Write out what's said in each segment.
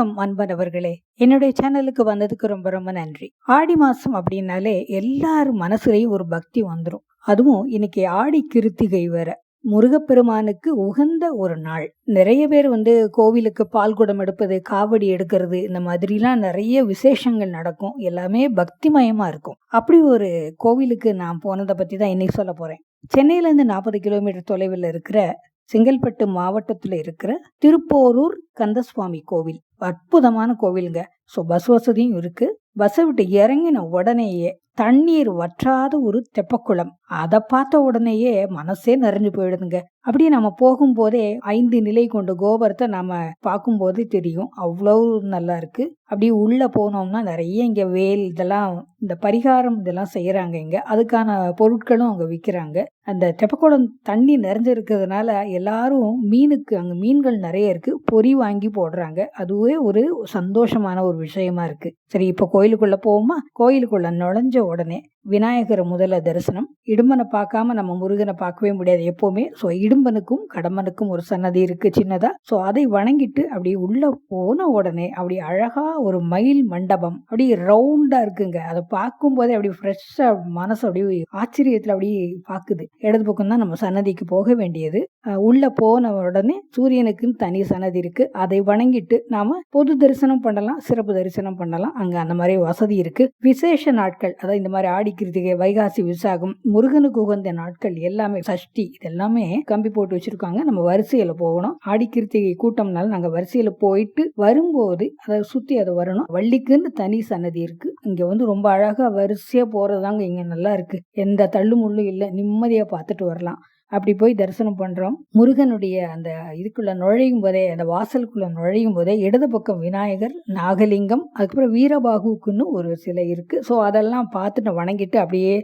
வணக்கம் அன்பனவர்களே. என்னுடைய சேனலுக்கு வந்ததுக்கு ரொம்ப ரொம்ப நன்றி. ஆடி மாசம் அப்படின்னாலே எல்லார் மனசுலயும் ஒரு பக்தி வந்துடும் அதுவும் இன்னைக்கு ஆடி கிருத்திகை வேற. முருகப்பெருமானுக்கு உகந்த ஒரு நாள். நிறைய பேர் வந்து கோவிலுக்கு பால் குடம் எடுப்பது காவடி எடுக்கிறது இந்த மாதிரிலாம் நிறைய விசேஷங்கள் நடக்கும். எல்லாமே பக்திமயமா இருக்கும். அப்படி ஒரு கோவிலுக்கு நான் போனதை பத்தி தான் இன்னைக்கு சொல்ல போறேன். சென்னையிலேருந்து நாற்பது கிலோமீட்டர் தொலைவில் இருக்கிற செங்கல்பட்டு மாவட்டத்தில் இருக்கிற திருப்போரூர் கந்தசுவாமி கோவில். அற்புதமான கோவிலுங்க. ஸோ பஸ் வசதியும் இருக்கு. பஸ்ஸை விட்டு இறங்கின உடனேயே தண்ணீர் வற்றாத ஒரு தெப்பக்குளம். அதை பார்த்த உடனேயே மனசே நிறைஞ்சு போயிடுதுங்க. அப்படியே நம்ம போகும்போதே ஐந்து நிலை கொண்ட கோபுரத்தை நம்ம பார்க்கும்போதே தெரியும். அவ்வளவு நல்லா இருக்கு. அப்படியே உள்ள போனோம்னா நிறைய இங்க வேல் இதெல்லாம் இந்த பரிகாரம் இதெல்லாம் செய்யறாங்க இங்க. அதுக்கான பொருட்களும் அங்க விற்கிறாங்க அந்த தெப்பக்குளம் தண்ணி நிறைஞ்சிருக்கிறதுனால எல்லாரும் மீனுக்கு அங்க மீன்கள் நிறைய இருக்கு. பொறி வாங்கி போடுறாங்க. அதுவே ஒரு சந்தோஷமான ஒரு விஷயமா இருக்கு. சரி இப்போ கோயிலுக்குள்ள போவோமா? கோயிலுக்குள்ள நுழைஞ்ச உடனே விநாயகர் முதல்ல தரிசனம். இடும்பனை பார்க்காம நம்ம முருகனை பார்க்கவே முடியாது எப்போவுமே. ஸோ இடும்பனுக்கும் கடம்பனுக்கும் ஒரு சன்னதி இருக்கு சின்னதா. ஸோ அதை வணங்கிட்டு அப்படியே உள்ள போன உடனே அப்படி அழகா ஒரு மயில் மண்டபம் அப்படியே ரவுண்டா இருக்குங்க. அதை பார்க்கும் போதே அப்படி ஃப்ரெஷ்ஷா மனசு அப்படியே ஆச்சரியத்தில் அப்படியே பார்க்குது. இடது பக்கம் தான் நம்ம சன்னதிக்கு போக வேண்டியது. உள்ளே உள்ள போன உடனே சூரியனுக்குன்னு தனி சன்னதி இருக்கு. அதை வணங்கிட்டு நாம பொது தரிசனம் பண்ணலாம் சிறப்பு தரிசனம் பண்ணலாம். அங்க அந்த மாதிரி வசதி இருக்கு. விசேஷ நாட்கள் அதாவது இந்த மாதிரி ஆடி ஆடி கிருத்திகை வைகாசி விசாகம் முருகனுக்கு உகந்த நாட்கள் எல்லாமே சஷ்டி இது எல்லாமே கம்பி போட்டு வச்சிருக்காங்க. நம்ம வரிசையில போகணும். ஆடி கிருத்திகை கூட்டம்னால நாங்க வரிசையில போயிட்டு வரும்போது அதை சுத்தி அதை வரணும். வள்ளிக்குன்னு தனி சன்னதி இருக்கு. இங்க வந்து ரொம்ப அழகா வரிசையா போறதுதாங்க இங்க நல்லா இருக்கு. எந்த தள்ளு முள்ளும் இல்லை. நிம்மதியா பார்த்துட்டு வரலாம். அப்படி போய் தரிசனம் பண்ணுறோம் முருகனுடைய அந்த இதுக்குள்ளே நுழையும் போதே அந்த வாசலுக்குள்ளே நுழையும் போதே இடது பக்கம் விநாயகர் நாகலிங்கம் அதுக்கப்புறம் வீரபாகுக்குன்னு ஒரு சிலை இருக்குது ஸோ அதெல்லாம் பார்த்துட்டு வணங்கிட்டு அப்படியே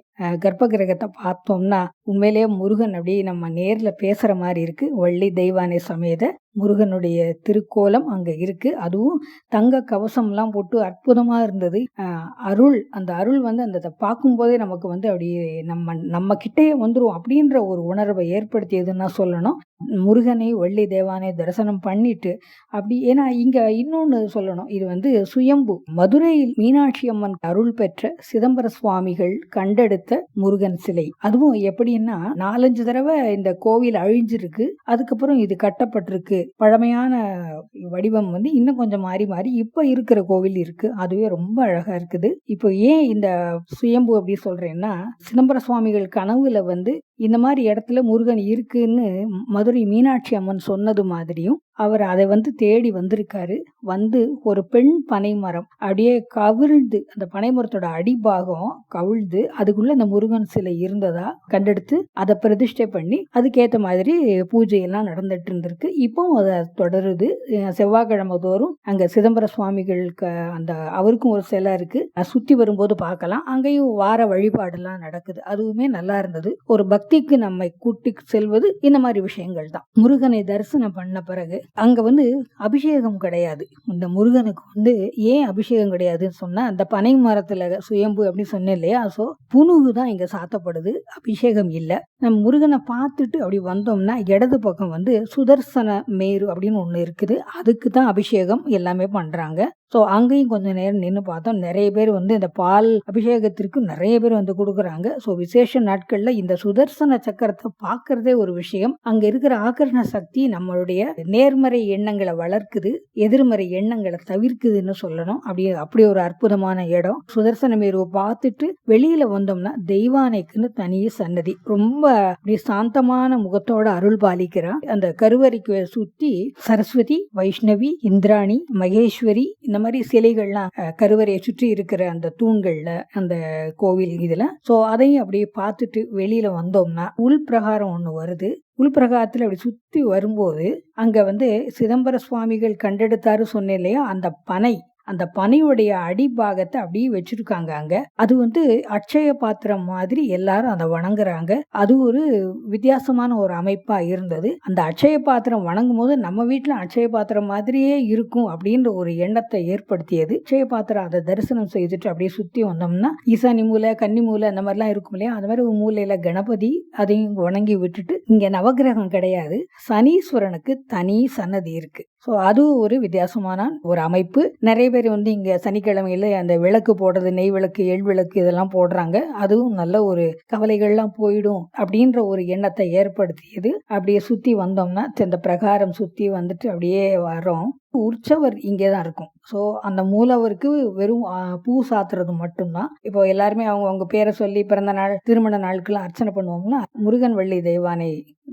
கர்ப்ப கிரகத்தை பார்த்தோம்னா உண்மையிலேயே முருகன் அப்படியே நம்ம நேரில் பேசுகிற மாதிரி இருக்கு. வள்ளி தெய்வானை சமேத முருகனுடைய திருக்கோலம் அங்கே இருக்கு. அதுவும் தங்க கவசம்லாம் போட்டு அற்புதமாக இருந்தது. அருள் அந்த அருள் வந்து அந்த இதை பார்க்கும்போதே நமக்கு வந்து அப்படியே நம்ம நம்ம கிட்டேயே வந்துடும் அப்படின்ற ஒரு உணர்வை ஏற்படுத்தியதுன்னா சொல்லணும். முருகனை வள்ளி தேவானை தரிசனம் பண்ணிட்டு அப்படி ஏன்னா இங்க இன்னொன்னு சொல்லணும். இது வந்து சுயம்பு. மதுரையில் மீனாட்சி அம்மன் அருள் பெற்ற சிதம்பர சுவாமிகள் கண்டெடுத்த முருகன் சிலை. அதுவும் எப்படின்னா நாலஞ்சு தடவை இந்த கோவில் அழிஞ்சிருக்கு. அதுக்கப்புறம் இது கட்டப்பட்டிருக்கு. பழமையான வடிவம் வந்து இன்னும் கொஞ்சம் மாறி மாறி இப்ப இருக்கிற கோவில் இருக்கு. அதுவே ரொம்ப அழகா இருக்குது. இப்போ ஏன் இந்த சுயம்பு அப்படி சொல்றேன்னா சிதம்பர சுவாமிகள் கனவுல வந்து இந்த மாதிரி இடத்துல முருகன் இருக்குன்னு மதுரை மீனாட்சி அம்மன் சொன்னது மாதிரியும் அவர் அதை வந்து தேடி வந்திருக்காரு. வந்து ஒரு பெண் பனைமரம் அப்படியே கவிழ்ந்து அந்த பனைமரத்தோட அடிபாகம் கவிழ்ந்து அதுக்குள்ள அந்த முருகன் சிலை இருந்ததா கண்டெடுத்து அதை பிரதிஷ்டை பண்ணி அதுக்கேற்ற மாதிரி பூஜையெல்லாம் நடந்துட்டு இருந்திருக்கு. இப்போ அதை தொடருது. செவ்வாய்க்கிழமை தோறும் அங்க சிதம்பர சுவாமிகளுக்கு அந்த அவருக்கும் ஒரு சிலை இருக்கு. அதை சுத்தி வரும்போது பார்க்கலாம். அங்கேயும் வார வழிபாடெல்லாம் நடக்குது. அதுவுமே நல்லா இருந்தது. ஒரு பக்திக்கு நம்மை கூட்டி செல்வது இந்த மாதிரி விஷயங்கள் தான். முருகனை தரிசனம் பண்ண பிறகு அங்க வந்து அபிஷேகம் கிடையாது. இந்த முருகனுக்கு வந்து ஏன் அபிஷேகம் கிடையாதுன்னு சொன்னா அந்த பனை மரத்துல சுயம்பு அப்படின்னு சொன்னேன் இல்லையா? ஸோ புனுகு தான் இங்க சாத்தப்படுது. அபிஷேகம் இல்லை. நம்ம முருகனை பார்த்துட்டு அப்படி வந்தோம்னா இடது பக்கம் வந்து சுதர்சன மேரு அப்படின்னு ஒன்று இருக்குது. அதுக்கு தான் அபிஷேகம் எல்லாமே பண்ணுறாங்க ஸோ அங்கேயும் கொஞ்சம் நேரம் நின்று பார்த்தோம். நிறைய பேர் வந்து இந்த பால் அபிஷேகத்திற்கு நிறைய பேர் வந்து கொடுக்குறாங்க. ஸோ விசேஷ நாட்களில் இந்த சுதர்சன சக்கரத்தை பார்க்கறதே ஒரு விஷயம். அங்கே இருக்கிற ஆக்கர்ஷண சக்தி நம்மளுடைய நேர்மறை எண்ணங்களை வளர்க்குது எதிர்மறை எண்ணங்களை தவிர்க்குதுன்னு சொல்லணும். அப்படி அப்படி ஒரு அற்புதமான இடம். சுதர்சன மேருவை பார்த்துட்டு வெளியில் வந்தோம்னா தெய்வானைக்குன்னு தனி சன்னதி. ரொம்ப அப்படி சாந்தமான முகத்தோட அருள் பாலிக்கிறான். அந்த கருவறைக்கு சுத்தி சரஸ்வதி வைஷ்ணவி இந்திராணி மகேஸ்வரி இந்த மாதிரி சிலைகள்லாம் கருவறையை சுற்றி இருக்கிற அந்த தூண்கள்ல அந்த கோவில் இதுல ஸோ அதையும் அப்படியே பார்த்துட்டு வெளியில வந்தோம்னா உள் பிரகாரம் ஒன்று வருது. உள்பிரகாரத்தில் அப்படி சுற்றி வரும்போது அங்கே வந்து சிதம்பர சுவாமிகள் கண்டெடுத்தாரு சொன்னேன் இல்லையா? அந்த பனை. அந்த பனையுடைய அடிபாகத்தை அப்படியே வச்சிருக்காங்க அங்க. அது வந்து அட்சய பாத்திரம் மாதிரி எல்லாரும் அதை வணங்குறாங்க. அது ஒரு வித்தியாசமான ஒரு அமைப்பா இருந்தது. அந்த அட்சய பாத்திரம் வணங்கும் போது நம்ம வீட்டுல அட்சய பாத்திரம் மாதிரியே இருக்கும் அப்படின்ற ஒரு எண்ணத்தை ஏற்படுத்தியது. அட்சய பாத்திரம் அதை தரிசனம் செய்துட்டு அப்படியே சுத்தி வந்தோம்னா ஈசானி மூலை கன்னி மூலை அந்த மாதிரிலாம் இருக்கும் இல்லையா? அந்த மாதிரி ஒரு மூலையில கணபதி அதையும் வணங்கி விட்டுட்டு இங்க நவகிரகம் கிடையாது. சனீஸ்வரனுக்கு தனி சன்னதி இருக்கு. ஸோ அது ஒரு வித்தியாசமான ஒரு அமைப்பு. நிறைய பேர் வந்து இங்கே சனிக்கிழமையில அந்த விளக்கு போடுறது நெய் விளக்கு எள் விளக்கு இதெல்லாம் போடுறாங்க. அதுவும் நல்ல ஒரு கவலைகள்லாம் போயிடும் அப்படின்ற ஒரு எண்ணத்தை ஏற்படுத்தியது. அப்படியே சுற்றி வந்தோம்னா இந்த பிரகாரம் சுற்றி வந்துட்டு அப்படியே வரோம் உற்சவர் இங்கே தான் இருக்கும். ஸோ அந்த மூலவருக்கு வெறும் பூ சாத்துறது மட்டும்தான். இப்போ எல்லாருமே அவங்க அவங்க பேரை சொல்லி பிறந்த நாள் திருமண நாளுக்கெல்லாம் அர்ச்சனை பண்ணுவோம்னா முருகன் வள்ளி தெய்வானை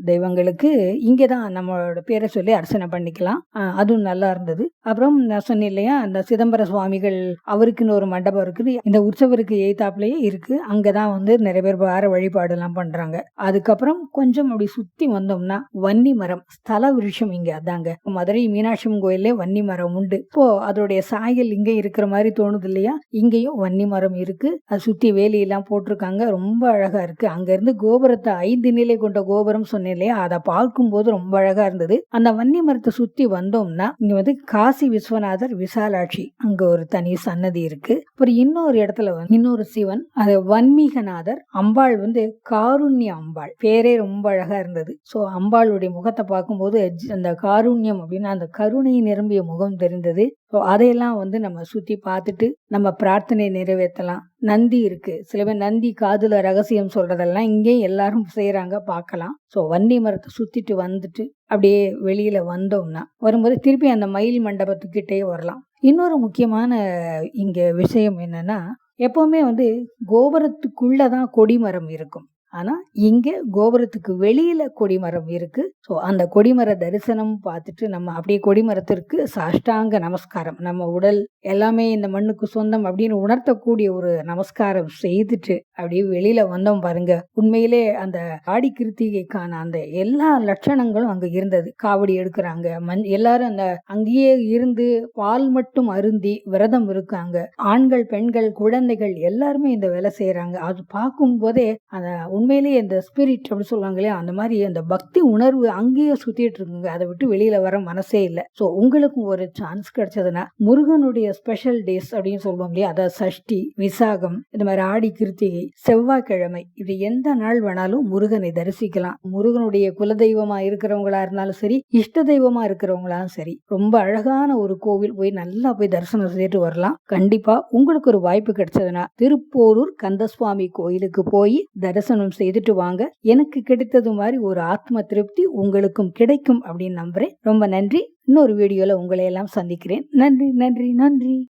தெய்வங்களுக்கு இங்கே தான் நம்மளோட பேரை சொல்லி அர்ச்சனை பண்ணிக்கலாம். அதுவும் நல்லா இருந்தது. அப்புறம் நான் சொன்னேன் இல்லையா அந்த சிதம்பர சுவாமிகள் அவருக்குன்னு ஒரு மண்டபம் இருக்குது. இந்த உற்சவருக்கு எய்தாப்லேயே இருக்கு. அங்கே தான் வந்து நிறைய பேர் வார வழிபாடுலாம் பண்ணுறாங்க அதுக்கப்புறம் கொஞ்சம் அப்படி சுற்றி வந்தோம்னா வன்னி மரம் ஸ்தல விருஷம் இங்கே அதாங்க. மதுரை மீனாட்சி அம்மன் கோயிலே வன்னி மரம் உண்டு. இப்போ அதோடைய சாயல் இங்கே இருக்கிற மாதிரி தோணுது இல்லையா இங்கேயும் வன்னி மரம் இருக்கு. அது சுற்றி வேலியெல்லாம் போட்டிருக்காங்க. ரொம்ப அழகா இருக்கு. அங்கேருந்து கோபுரத்தை ஐந்து நிலை கொண்ட கோபுரம் சொன்னேன் இல்லையா அதை பார்க்கும்போது ரொம்ப அழகா இருந்தது. அந்த வன்னி மரத்தை சுத்தி வந்தோம்னா இங்க வந்து காசி விஸ்வநாதர் விசாலாட்சி அங்க ஒரு தனி சன்னதி இருக்கு. அப்புறம் இன்னொரு இடத்துல வந்து இன்னொரு சிவன் அது வன்மீகநாதர் அம்பாள் வந்து காருண்ய அம்பாள். பேரே ரொம்ப அழகா இருந்தது. ஸோ அம்பாளுடைய முகத்தை பார்க்கும்போது அந்த காருண்யம் அப்படின்னா அந்த கருணை நிரம்பிய முகம் தெரிந்தது. ஸோ அதையெல்லாம் வந்து நம்ம சுற்றி பார்த்துட்டு நம்ம பிரார்த்தனை நிறைவேற்றலாம். நந்தி இருக்குது சில பேர் நந்தி காதில் ரகசியம் சொல்கிறதெல்லாம் இங்கேயும் எல்லாரும் செய்கிறாங்க பார்க்கலாம். ஸோ வன்னி மரத்தை சுற்றிட்டு வந்துட்டு அப்படியே வெளியில் வந்தோம்னா வரும்போது திருப்பி அந்த மயில் மண்டபத்துக்கிட்டே வரலாம். இன்னொரு முக்கியமான இங்கே விஷயம் என்னென்னா எப்போவுமே வந்து கோபுரத்துக்குள்ளே தான் கொடிமரம் இருக்கும். ஆனா இங்க கோபுரத்துக்கு வெளியில கொடிமரம் இருக்கு. ஸோ அந்த கொடிமர தரிசனம் பார்த்துட்டு நம்ம அப்படியே கொடிமரத்திற்கு சாஷ்டாங்க நமஸ்காரம். நம்ம உடல் எல்லாமே இந்த மண்ணுக்கு சொந்தம் அப்படின்னு உணர்த்தக்கூடிய ஒரு நமஸ்காரம் செய்துட்டு அப்படியே வெளியில வந்தோம் பாருங்க. உண்மையிலே அந்த ஆடி கிருத்திகைக்கான அந்த எல்லா லட்சணங்களும் அங்க இருந்தது. காவடி எடுக்கிறாங்க. மண் எல்லாரும் அந்த அங்கேயே இருந்து பால் மட்டும் அருந்தி விரதம் இருக்காங்க. ஆண்கள் பெண்கள் குழந்தைகள் எல்லாருமே இந்த வேலை செய்யறாங்க அது பார்க்கும் போதே அந்த உண்மையிலேயே இந்த ஸ்பிரிட் அப்படின்னு சொல்லுவாங்க இல்லையா அந்த மாதிரி அந்த பக்தி உணர்வு அங்கேயே சுத்திட்டு இருக்குங்க. அதை விட்டு வெளியில வர மனசே இல்லை. ஸோ உங்களுக்கும் ஒரு சான்ஸ் கிடைச்சதுன்னா முருகனுடைய ஸ்பெஷல் டேஸ் அப்படின்னு சொல்லுவோம் இல்லையா அதாவது சஷ்டி விசாகம் இந்த மாதிரி ஆடி கிருத்திகை செவ்வாய்க்கிழமை இப்படி எந்த நாள் வேணாலும் முருகனை தரிசிக்கலாம். முருகனுடைய குலதெய்வமா இருக்கிறவங்களா இருந்தாலும் சரி இஷ்ட தெய்வமா இருக்கிறவங்களாலும் சரி ரொம்ப அழகான ஒரு கோவில் போய் நல்லா போய் தரிசனம் செய்துட்டு வரலாம். கண்டிப்பா உங்களுக்கு ஒரு வாய்ப்பு கிடைச்சதுன்னா திருப்போரூர் கந்தசுவாமி கோயிலுக்கு போய் தரிசனம் செய்துட்டு வாங்க. எனக்கு கிடைத்தது மாதிரி ஒரு ஆத்ம திருப்தி உங்களுக்கும் கிடைக்கும் அப்படின்னு நம்புறேன். ரொம்ப நன்றி. இன்னொரு வீடியோல உங்களை எல்லாம் சந்திக்கிறேன். நன்றி நன்றி நன்றி.